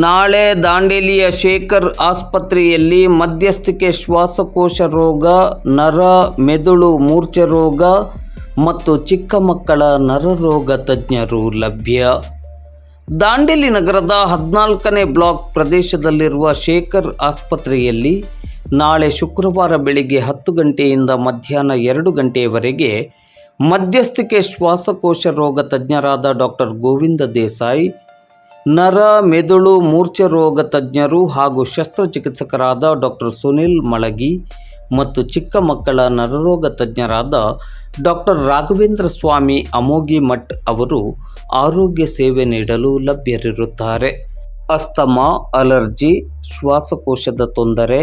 ನಾಳೆ ದಾಂಡೇಲಿಯ ಶೇಖರ್ ಆಸ್ಪತ್ರೆಯಲ್ಲಿ ಮಧ್ಯಸ್ಥಿಕೆ ಶ್ವಾಸಕೋಶ ರೋಗ, ನರ, ಮೆದುಳು ಮೂರ್ಛೆ ರೋಗ ಮತ್ತು ಚಿಕ್ಕ ಮಕ್ಕಳ ನರರೋಗ ತಜ್ಞರು ಲಭ್ಯ. ದಾಂಡೇಲಿ ನಗರದ ಹದಿನಾಲ್ಕನೇ ಬ್ಲಾಕ್ ಪ್ರದೇಶದಲ್ಲಿರುವ ಶೇಖರ್ ಆಸ್ಪತ್ರೆಯಲ್ಲಿ ನಾಳೆ ಶುಕ್ರವಾರ ಬೆಳಿಗ್ಗೆ ಹತ್ತು ಗಂಟೆಯಿಂದ ಮಧ್ಯಾಹ್ನ ಎರಡು ಗಂಟೆಯವರೆಗೆ ಮಧ್ಯಸ್ಥಿಕೆ ಶ್ವಾಸಕೋಶ ರೋಗ ತಜ್ಞರಾದ ಡಾಕ್ಟರ್ ಗೋವಿಂದ ದೇಸಾಯಿ ನರ, ಮೆದುಳು, ಮೂರ್ಛೆ ರೋಗ ತಜ್ಞರು ಹಾಗೂ ಶಸ್ತ್ರಚಿಕಿತ್ಸಕರಾದ ಡಾಕ್ಟರ್ ಸುನಿಲ್ ಮಳಗಿ ಮತ್ತು ಚಿಕ್ಕ ಮಕ್ಕಳ ನರರೋಗ ತಜ್ಞರಾದ ಡಾಕ್ಟರ್ ರಾಘವೇಂದ್ರ ಸ್ವಾಮಿ ಅಮೋಗಿ ಮಠ್ ಅವರು ಆರೋಗ್ಯ ಸೇವೆ ನೀಡಲು ಲಭ್ಯರಿರುತ್ತಾರೆ. ಅಸ್ತಮಾ, ಅಲರ್ಜಿ, ಶ್ವಾಸಕೋಶದ ತೊಂದರೆ,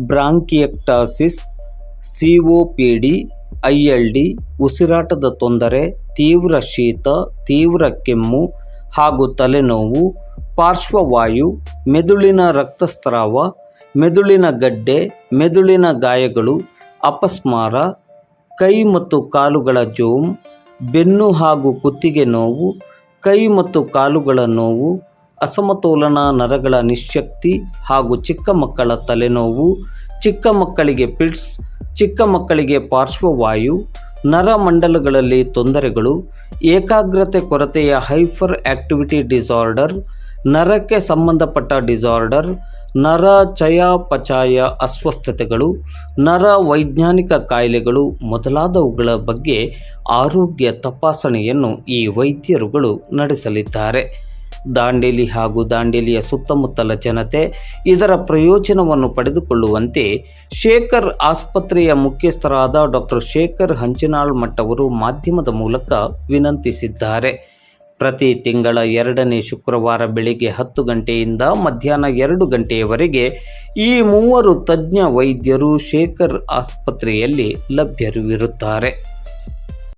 ಬ್ರಾಂಕಿಯಕ್ಟಾಸಿಸ್ ಎಲ್ ಡಿ, ಉಸಿರಾಟದ ತೊಂದರೆ, ತೀವ್ರ ಶೀತ, ತೀವ್ರ ಕೆಮ್ಮು ಹಾಗೂ ತಲೆನೋವು, ಪಾರ್ಶ್ವವಾಯು, ಮೆದುಳಿನ ರಕ್ತಸ್ರಾವ, ಮೆದುಳಿನ ಗಡ್ಡೆ, ಮೆದುಳಿನ ಗಾಯಗಳು, ಅಪಸ್ಮಾರ, ಕೈ ಮತ್ತು ಕಾಲುಗಳ ಜೋಮ್, ಬೆನ್ನು ಹಾಗೂ ಕುತ್ತಿಗೆ ನೋವು, ಕೈ ಮತ್ತು ಕಾಲುಗಳ ನೋವು, ಅಸಮತೋಲನ ನರಗಳ ನಿಶಕ್ತಿ ಹಾಗೂ ಚಿಕ್ಕ ಮಕ್ಕಳ ತಲೆನೋವು, ಚಿಕ್ಕ ಮಕ್ಕಳಿಗೆ ಪಿಟ್ಸ್ ಚಿಕ್ಕ ಮಕ್ಕಳಿಗೆ ಪಾರ್ಶ್ವವಾಯು ನರಮಂಡಲಗಳಲ್ಲಿ ತೊಂದರೆಗಳು, ಏಕಾಗ್ರತೆ ಕೊರತೆಯ ಹೈಫರ್ ಆಕ್ಟಿವಿಟಿ ಡಿಸಾರ್ಡರ್, ನರಕ್ಕೆ ಸಂಬಂಧಪಟ್ಟ ಡಿಸಾರ್ಡರ್, ನರ ಚಯಾಪಚಯ ಅಸ್ವಸ್ಥತೆಗಳು, ನರ ವೈಜ್ಞಾನಿಕ ಕಾಯಿಲೆಗಳು ಮೊದಲಾದವುಗಳ ಬಗ್ಗೆ ಆರೋಗ್ಯ ತಪಾಸಣೆಯನ್ನು ಈ ವೈದ್ಯರುಗಳು ನಡೆಸಲಿದ್ದಾರೆ. ದಾಂಡೇಲಿ ಹಾಗೂ ದಾಂಡೇಲಿಯ ಸುತ್ತಮುತ್ತಲ ಜನತೆ ಇದರ ಪ್ರಯೋಜನವನ್ನು ಪಡೆದುಕೊಳ್ಳುವಂತೆ ಶೇಖರ್ ಆಸ್ಪತ್ರೆಯ ಮುಖ್ಯಸ್ಥರಾದ ಡಾಕ್ಟರ್ ಶೇಖರ್ ಹಂಚಿನಾಳ್ ಮಟ್ಟವರು ಮಾಧ್ಯಮದ ಮೂಲಕ ವಿನಂತಿಸಿದ್ದಾರೆ. ಪ್ರತಿ ತಿಂಗಳ ಎರಡನೇ ಶುಕ್ರವಾರ ಬೆಳಿಗ್ಗೆ ಹತ್ತು ಗಂಟೆಯಿಂದ ಮಧ್ಯಾಹ್ನ ಎರಡು ಗಂಟೆಯವರೆಗೆ ಈ ಮೂವರು ತಜ್ಞ ವೈದ್ಯರು ಶೇಖರ್ ಆಸ್ಪತ್ರೆಯಲ್ಲಿ ಲಭ್ಯರಿರುತ್ತಾರೆ.